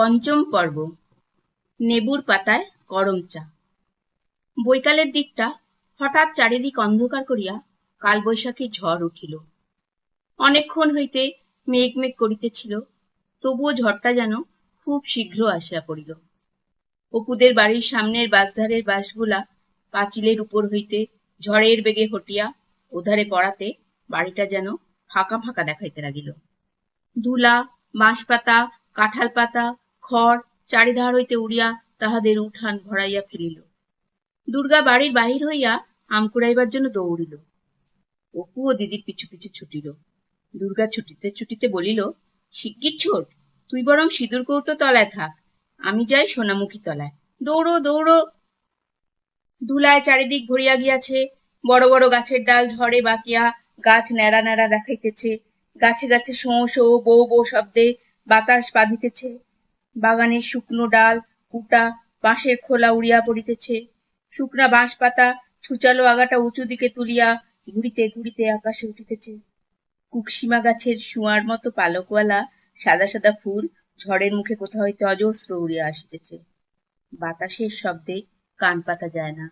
পঞ্চম পর্ব, নেবুর পাতায় গরম চা। বৈকালের দিকটা হঠাৎ চারিদিক অন্ধকার করিয়া কালবৈশাখী ঝড় উঠিল। অনেকক্ষণ হইতে মেঘ মেঘ করিতেছিল, তবুও ঝড়টা যেন খুব শীঘ্র আসিয়া পড়িল। অপুদের বাড়ির সামনের বাসধারের বাঁশগুলা পাঁচিলের উপর হইতে ঝড়ের বেগে হটিয়া ওধারে পড়াতে বাড়িটা যেন ফাঁকা ফাঁকা দেখাইতে লাগিল। ধুলা বাঁশ পাতা কাঁঠাল পাতা খড় চারিধার হইতে উড়িয়া তাহাদের উঠান ভরাইয়া ফেলিল। দুর্গা বাড়ির বাহির হইয়া আম কুড়াইবার জন্য দৌড়িল। অপু ও দিদির পিছু পিছু ছুটিল। দুর্গা ছুটিতে ছুটিতে বলিল, শিগগির ছোট, তুই বরং সিঁদুর কৌটো তলায় থাক। আমি যাই সোনামুখী তলায়। দৌড়ো দৌড়ো। ধুলায় চারিদিক ভরিয়া গিয়াছে। বড় বড় গাছের ডাল ঝড়ে বাকিয়া গাছ ন্যাড়া ন্যাড়া দেখাইতেছে। গাছে গাছে শোঁ, শো বৌ বৌ শব্দে বাতাস বাঁধিতেছে। বাগানের শুকনো ডাল, কুটা, বাঁশের খোলা উড়িয়া পড়িতেছে। শুকনা বাঁশ পাতা ছুচালো আগাটা উঁচু দিকে তুলিয়া ঘুরিতে ঘুরিতে আকাশে উঠিতেছে। কুকসিমা গাছের শুয়ার মতো পালকওয়ালা সাদা সাদা ফুল ঝড়ের মুখে কোথাও হইতে অজস্র উড়িয়া আসিতেছে। বাতাসের শব্দে কান পাতা যায় না।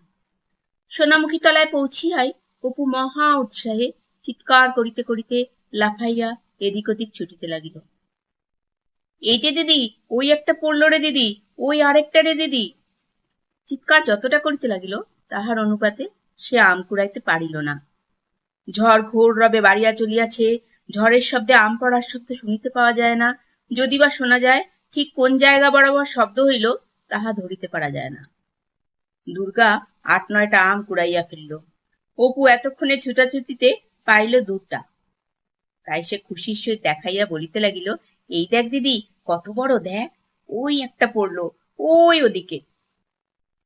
সোনামুখী তলায় পৌঁছিয়াই অপু মহা উৎসাহে চিৎকার করিতে করিতে লাফাইয়া এদিক ওদিক ছুটিতে লাগিল। এই যে দিদি, ওই একটা পড়ল রে দিদি, ওই আরেকটা রে দিদি। চিৎকার যতটা করিতে লাগিল, তাহার অনুপাতে সে আম কুড়াইতে পারিল না। ঝড় ঘোর রবে বাড়িয়া চলিয়াছে, ঝড়ের শব্দে আম পড়ার শব্দ শুনিতে পাওয়া যায় না। যদি বা শোনা যায়, ঠিক কোন জায়গা বরাবর শব্দ হইল, তাহা ধরিতে পারা যায় না। দুর্গা আট নয়টা আম কুড়াইয়া ফেলিল। অপু এতক্ষণে ছুটাছুটিতে পাইল দুটা তাই সে খুশির সহিত দেখাইয়া বলিতে লাগিল এই দেখ দিদি, কত বড় দেখ। ওই একটা পড়ল, ওই ওদিকে।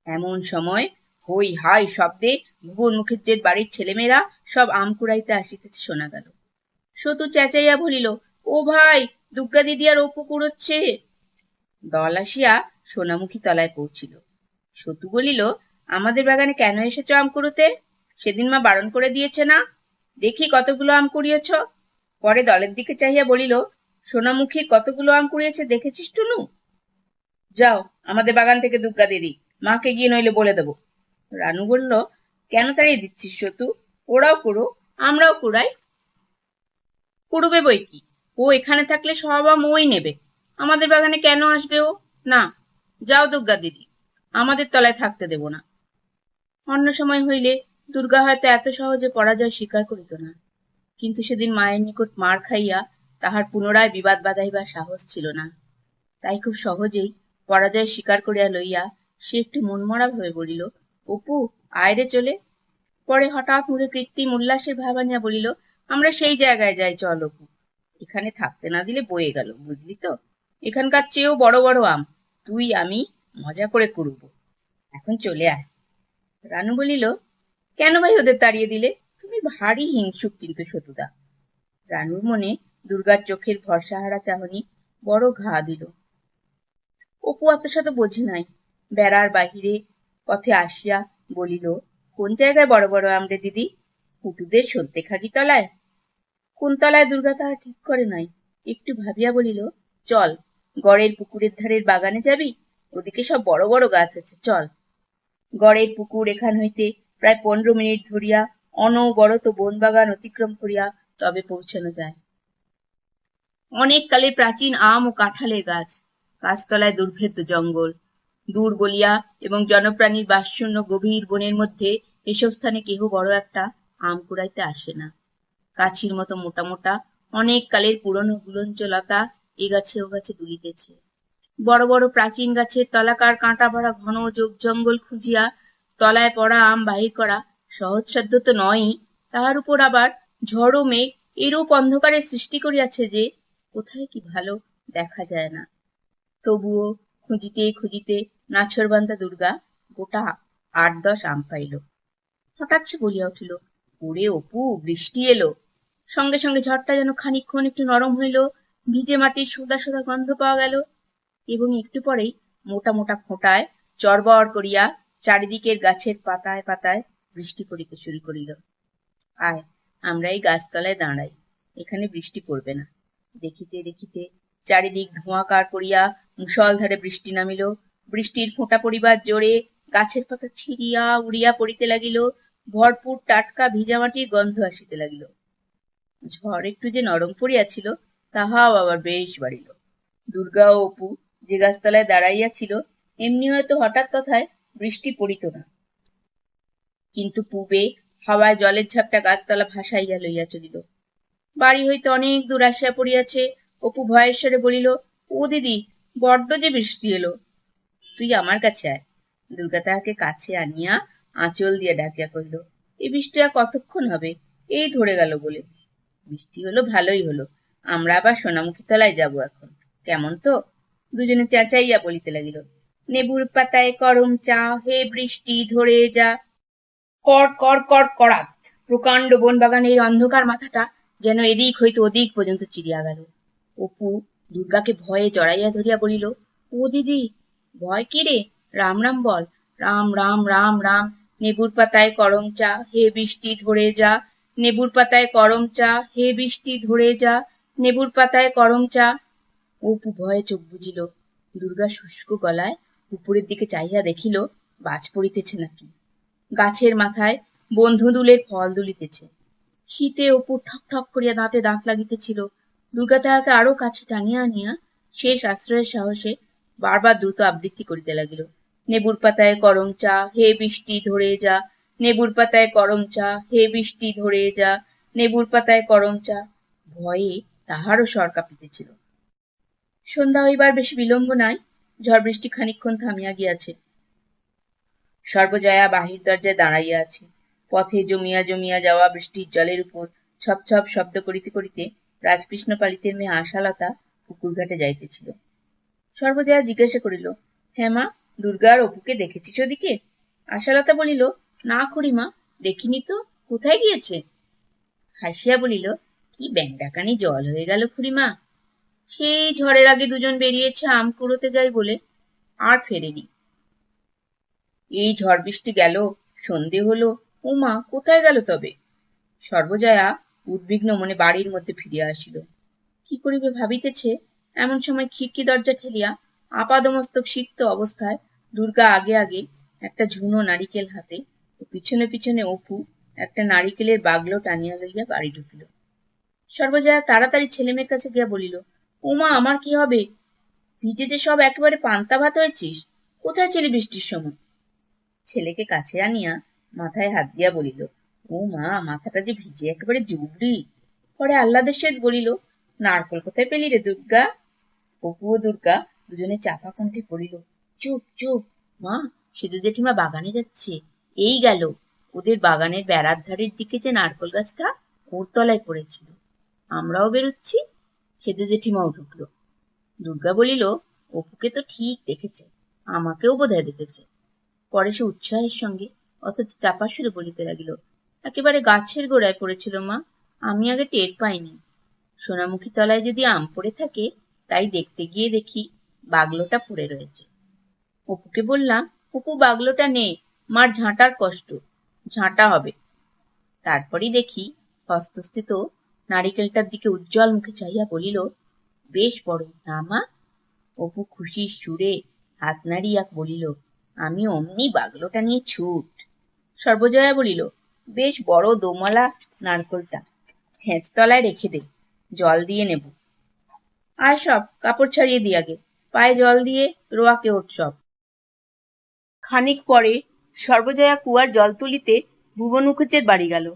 এমন সময় হই হাই শব্দে ভুবন মুখের বাড়ির ছেলেমেয়েরা সব আম কুড়াইতে আসিতেছে শোনা গেল। সতু চেঁচাইয়া বলিল, ও ভাই দুর্গা দিদি আর অপু কুড়োচ্ছে? দল আসিয়া সোনামুখী তলায় পৌঁছিল। সতু বলিল, আমাদের বাগানে কেন এসেছ আম কুড়োতে? সেদিন মা বারণ করে দিয়েছে না। দেখি কতগুলো আম কুড়িয়েছ? পরে দলের দিকে চাহিয়া বলিল সোনামুখী কতগুলো আম কুড়িয়েছে দেখেছিস টুনু? যাও, আমাদের বাগান থেকে দুর্গা দিদি মাকে গিয়ে নইলে বলে দেবো। রানু বলল, কেন তাড়িয়ে দিচ্ছিস সতু? ওরাও কুড়ো আমরাও কুড়াই। কুড়বে বই কি? ও এখানে থাকলে সব আম ওই নেবে। আমাদের বাগানে কেন আসবে ও? না, যাও দুর্গা দিদি আমাদের তলায় থাকতে দেব না। অন্য সময় হইলে দুর্গা হয়তো এত সহজে পরাজয় স্বীকার করিত না। কিন্তু সেদিন মায়ের নিকট মার খাইয়া তাহার পুনরায় বিবাদ বাঁধাইবার সাহস ছিল না। তাই খুব সহজেই পরাজয় স্বীকার করিয়া লইয়া সে একটু মনমরা ভাবে বলিল, অপু, আয়রে চলে। পরে হঠাৎ মুখে কৃত্রিম উল্লাসের ভাব আনিয়া বলিল, আমরা সেই জায়গায় যাই, চল অপু। এখানে থাকতে না দিলে বয়ে গেল, বুঝলি তো? এখানকার চেয়েও বড় বড় আম, তুই, আমি মজা করে করব এখন চলে আয়। রানু বলিল, কেন ভাই ওদের তাড়িয়ে দিলে? তুমি ভারী হিংসুক কিন্তু সতুদা রানুর মনে দুর্গার চোখের ভরসাহারা চাহনি বড় ঘা দিল। অপু অত শত বোঝে নাই। বেড়ার বাহিরে পথে আসিয়া বলিল, কোন জায়গায় বড় বড় আমরে দিদি? পুটুদের সলতে খাগি তলায়? কোন তলায় দুর্গা তাহা ঠিক করে নাই? একটু ভাবিয়া বলিল, চল, গড়ের পুকুরের ধারের বাগানে যাবি? ওদিকে সব বড় বড় গাছ আছে, চল। গড়ের পুকুর এখান হইতে প্রায় পনেরো মিনিট ধরিয়া অনবরত বন বাগান অতিক্রম করিয়া তবে পৌঁছানো যায়। অনেক কালের প্রাচীন আম ও কাঁঠালের গাছ, গাছতলায় দুর্ভেদ্য জঙ্গল। দূর বলিয়া এবং জনপ্রাণীর বাসশূন্য গভীর বনের মধ্যে এসব স্থানে কেহ বড় একটা আম কুড়াইতে আসে না। কাছির মতো মোটা মোটা, অনেক কালের পুরনো গুলঞ্চ লতা এ গাছে ও গাছে দুলিতেছে। বড় বড় প্রাচীন গাছের তলাকার কাঁটা ভরা ঘন যোগ জঙ্গল খুঁজিয়া তলায় পড়া আম বাহির করা সহজসাধ্য তো নয়ই, তাহার উপর আবার ঝড় মেঘ এরূপ অন্ধকারের সৃষ্টি করিয়াছে যে কোথায় কি ভালো দেখা যায় না। তবুও খুঁজিতে খুঁজিতে নাছরবান্ধা দুর্গা গোটা আট দশ আম পাইল। হঠাৎ সে বলিয়া উঠিল, ওরে অপু, বৃষ্টি এলো। সঙ্গে সঙ্গে ঝড়টা যেন খানিকক্ষণ একটু নরম হইল, ভিজে মাটির সোদা সোদা গন্ধ পাওয়া গেল। এবং একটু পরেই মোটা মোটা ফোঁটায় চরবর করিয়া চারিদিকের গাছের পাতায় পাতায় বৃষ্টি পড়িতে শুরু করিল। আয়, আমরা এই গাছতলায় দাঁড়াই, এখানে বৃষ্টি পড়বে না। দেখিতে দেখিতে চারিদিক ধোঁয়াকার করিয়া মুষলধারে বৃষ্টি নামিল। বৃষ্টির ফোঁটা পড়িবার জোরে গাছের পাতা ছিড়িয়া উড়িয়া পড়িতে লাগিল। ভরপুর টাটকা ভিজা মাটির গন্ধ আসিতে লাগিল। ঝড় একটু যে নরম পড়িয়াছিল, তাহাও আবার বেশ বাড়িল। দুর্গা ও অপু যে গাছতলায় দাঁড়াইয়া ছিল এমনি হয়তো হঠাৎ তথায় বৃষ্টি পড়িত না। কিন্তু পূবে হাওয়ায় জলের ঝাপটা গাছতলা ভাসাইয়া লইয়া চলিল। বাড়ি হইতে অনেক দূর আসিয়া পড়িয়াছে। অপু ভয়েশ্বরে বলিল, ও দিদি, বড্ড যে বৃষ্টি এলো। তুই আমার কাছে আয়। দুর্গা তাহাকে কাছে আনিয়া আঁচল দিয়ে ডাকিয়া কহিল এই বৃষ্টি আর কতক্ষণ হবে? এই ধরে গেল বলে। বৃষ্টি হলো, ভালোই হলো। আমরা আবার সোনামুখী তলায় যাব এখন। কেমন তো? দুজনে চেঁচাইয়া বলিতে লাগিল, নেবুর পাতায় করম চা, হে বৃষ্টি ধরে যা। কর কর কর, করাত! প্রকাণ্ড বন বাগানের অন্ধকার মাথাটা যেন এদিক হইতে ওদিক পর্যন্ত চিরিয়া গেল। অপু দুর্গাকে ভয়ে জড়াইয়া ধরিয়া বলিল, ও দিদি, ভয় কি রে? রাম রাম বল। রাম রাম রাম রাম। নেবুর পাতায় করম চা, হে বৃষ্টি ধরে যা। নেবুর পাতায় করম চা, হে বৃষ্টি ধরে যা। নেবুর পাতায় করম চা। অপু ভয়ে চোখ বুঝিল দুর্গা শুষ্ক গলায় উপরের দিকে চাহিয়া দেখিল, বাজ পড়িতেছে নাকি। গাছের মাথায় বন্ধুদুলের ফল দুলিতেছে। শীতে অপু ঠক ঠক করিয়া দাঁতে দাঁত লাগিতেছিল। দুর্গা তাহাকে আরও কাছে টানিয়া আনিয়া শেষ আশ্রয়ের সাহসে বারবার দ্রুত আবৃত্তি করিতে লাগিল। নেবুর পাতায় করম চা, হে বৃষ্টি ধরে যা। নেবুর পাতায় করম চা, হে বৃষ্টি ধরে যা। নেবুর পাতায় করম চা। ভয়ে তাহারও স্বর কাঁপিতেছিল। সন্ধ্যা হইবার বেশি বিলম্ব নাই, ঝড় বৃষ্টি খানিকক্ষণ থামিয়া গিয়াছে। সর্বজয়া বাহির দরজায় দাঁড়াইয়া আছে। পথে জমিয়া জমিয়া যাওয়া বৃষ্টির জলের উপর ছপ ছপ শব্দ করিতে করিতে রাজকৃষ্ণ পালিতের মেয়ে আশালতা পুকুর ঘাটে যাইতেছিল। সর্বজয়া জিজ্ঞাসা করিল হ্যাঁ মা দুর্গা আর অপুকে দেখেছিস ওদিকে? আশালতা বলিল, না খুড়িমা দেখিনি তো, কোথায় গিয়েছে? হাসিয়া বলিল, কি ব্যাংডাকানি জল হয়ে গেল খুড়িমা সেই ঝড়ের আগে দুজন বেরিয়েছে, আম কুড়োতে যাই বলে, আর ফেরেনি। এই ঝড় বৃষ্টি গেল, সন্ধে হলো উমা, কোথায় গেল তবে? সর্বজয়া উদ্বিগ্ন মনে বাড়ির মধ্যে ফিরিয়া আসিল। কি করিবে ভাবিতেছে? এমন সময় খিড়কি দরজা ঠেলিয়া আপাদমস্তক সিক্ত অবস্থায় দুর্গা আগে আগে একটা ঝুনো নারিকেল হাতে ও পিছনে পিছনে অপু একটা নারিকেলের বাগলো টানিয়া লইয়া বাড়ি ঢুকিল। সর্বজয়া তাড়াতাড়ি ছেলেমেয়ের কাছে গিয়া বলিল, উমা, আমার কি হবে? ভিজে যে সব একেবারে পান্তা ভাত হয়েছিস, কোথায় ছিলি বৃষ্টির সময়? ছেলেকে কাছে আনিয়া মাথায় হাত দিয়া বলিল, ও মা, মাথাটা যে ভিজে একেবারে জুবড়ি পরে আহ্লাদের সহিত বলিল, নারকল কোথায় পেলি রে দুর্গা? অপু ও দুর্গা, দুজনে চাপা কণ্ঠে পড়িল, চুপ চুপ, মা সেজু জেঠিমা বাগানে যাচ্ছে, এই গেল। ওদের বাগানের বেড়ার ধারের দিকে যে নারকল গাছটা, ওর তলায় পড়েছিল। আমরাও বেরোচ্ছি সেজু জেঠিমাও ঢুকলো। দুর্গা বলিল, অপুকে তো ঠিক দেখেছে, আমাকেও বোধহয় দেখেছে। পরে সে উৎসাহের সঙ্গে অথচ চাপা সুরে বলিতে লাগিল, একেবারে গাছের গোড়ায় পড়েছিল মা, আমি আগে টের পাইনি। সোনামুখী তলায় যদি আম পড়ে থাকে, তাই দেখতে গিয়ে দেখি বাগলোটা পড়ে রয়েছে। অপুকে বললাম, অপু, বাগলোটা নে, মার ঝাঁটার কষ্ট, ঝাঁটা হবে। তারপরই দেখি হস্তস্থিত নারিকেলটার দিকে উজ্জ্বল মুখে চাইয়া বলিল, বেশ বড় না মা? অপু খুশির সুরে হাত নাড়িয়া বলিল, আমি অমনি বাগলোটা নিয়ে ছুট। সর্বজয়া বলিল, বেশ বড় দোমলা নারকলটা। ছেঁচ তলায় রেখে দে, জল দিয়ে নেব। আর সব, কাপড় ছাড়িয়ে দি আগে। পায়ে জল দিয়ে রোয়াকে ওঠ সব। খানিক পরে সর্বজয়া কুয়ার জল তুলিতে ভুবন মুখুজ্জের বাড়ি গেল।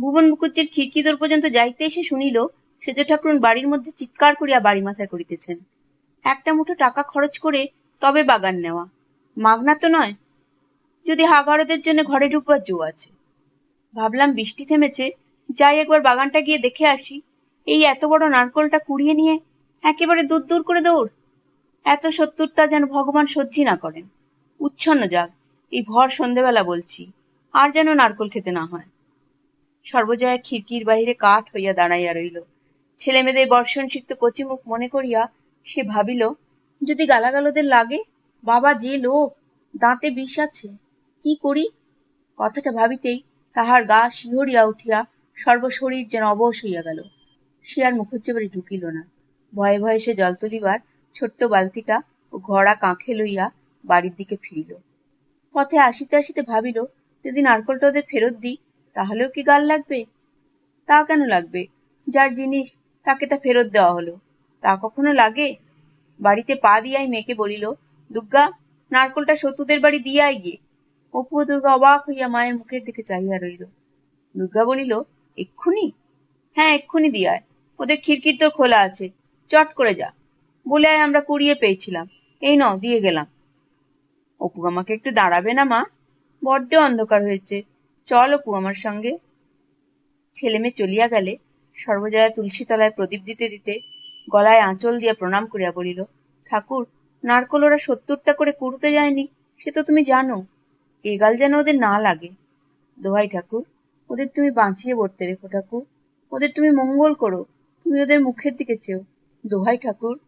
ভুবন মুখুজ্জের খিড়কি দূর পর্যন্ত যাইতে এসে শুনিল, সেজ ঠাকুরুন বাড়ির মধ্যে চিৎকার করিয়া বাড়ি মাথায় করিতেছেন। একটা মুঠো টাকা খরচ করে তবে বাগান নেওয়া। মাগনা তো নয় যদি হাগারদের জন্য ঘরে ঢুকবার জো আছে। ভাবলাম বৃষ্টি থেমেছে, যাই একবার বাগানটা গিয়ে দেখে আসি। এই এত বড় নারকলটা কুড়িয়ে নিয়ে একেবারে দূর দূর করে দৌড়। এত সত্তরটা যেন ভগবান সহ্যি না করেন। উচ্ছন্ন যাক, এই ভর সন্ধেবেলা বলছি, আর যেন নারকল খেতে না হয়। সর্বজয়া খিড়কির বাহিরে কাঠ হইয়া দাঁড়াইয়া রইল। ছেলে মেয়েদের সিক্ত কচিমুখ মনে করিয়া সে ভাবিল, যদি গালাগালদের লাগে, বাবা যে লোক, দাঁতে বিষ আছে। কি করি? কথাটা ভাবিতেই তাহার গা শিহরিয়া উঠিয়া সর্বশরীর যেন অবশ হইয়া গেল। সে আর মুখুজ্জে বাড়ি ঢুকিল না। ভয়ে ভয়ে সে জল তুলিবার ছোট্ট বালতিটা ও ঘড়া কাঁখে লইয়া বাড়ির দিকে ফিরিল। পথে আসিতে আসিতে ভাবিল, যদি নারকলটা ওদের ফেরত দিই, তাহলেও কি গাল লাগবে? তা কেন লাগবে? যার জিনিস, তাকে তা ফেরত দেওয়া হলো। তা কখনো লাগে? বাড়িতে পা দিয়াই মেয়েকে বলিল দুর্গা নারকলটা সতুদের বাড়ি দিয়াই গিয়ে অপু দুর্গা অবাক হইয়া মায়ের মুখের দিকে চাহিয়া রইল। দুর্গা বলিল, এক্ষুনি? হ্যাঁ এক্ষুনি দিয়ায় ওদের খিড়কির তোর খোলা আছে। চট করে যা। বলে আয় আমরা কুড়িয়ে পেয়েছিলাম। এই নাও, দিয়ে গেলাম। অপু আমাকে একটু দাঁড়াবে না, মা? বড্ড অন্ধকার হয়েছে। চল অপু আমার সঙ্গে। ছেলে মেয়ে চলিয়া গেলে সর্বজয়া তুলসী তলায় প্রদীপ দিতে দিতে গলায় আঁচল দিয়া প্রণাম করিয়া বলিল, ঠাকুর, নারকল ওরা সত্তরটা করে কুড়ুতে যায়নি, সে তো তুমি জানো। এগাল যেন ওদের না লাগে। দোহাই ঠাকুর, ওদের তুমি বাঁচিয়ে বর্তে রেখো ঠাকুর। ওদের তুমি মঙ্গল করো, তুমি ওদের মুখের দিকে চেও। দোহাই ঠাকুর।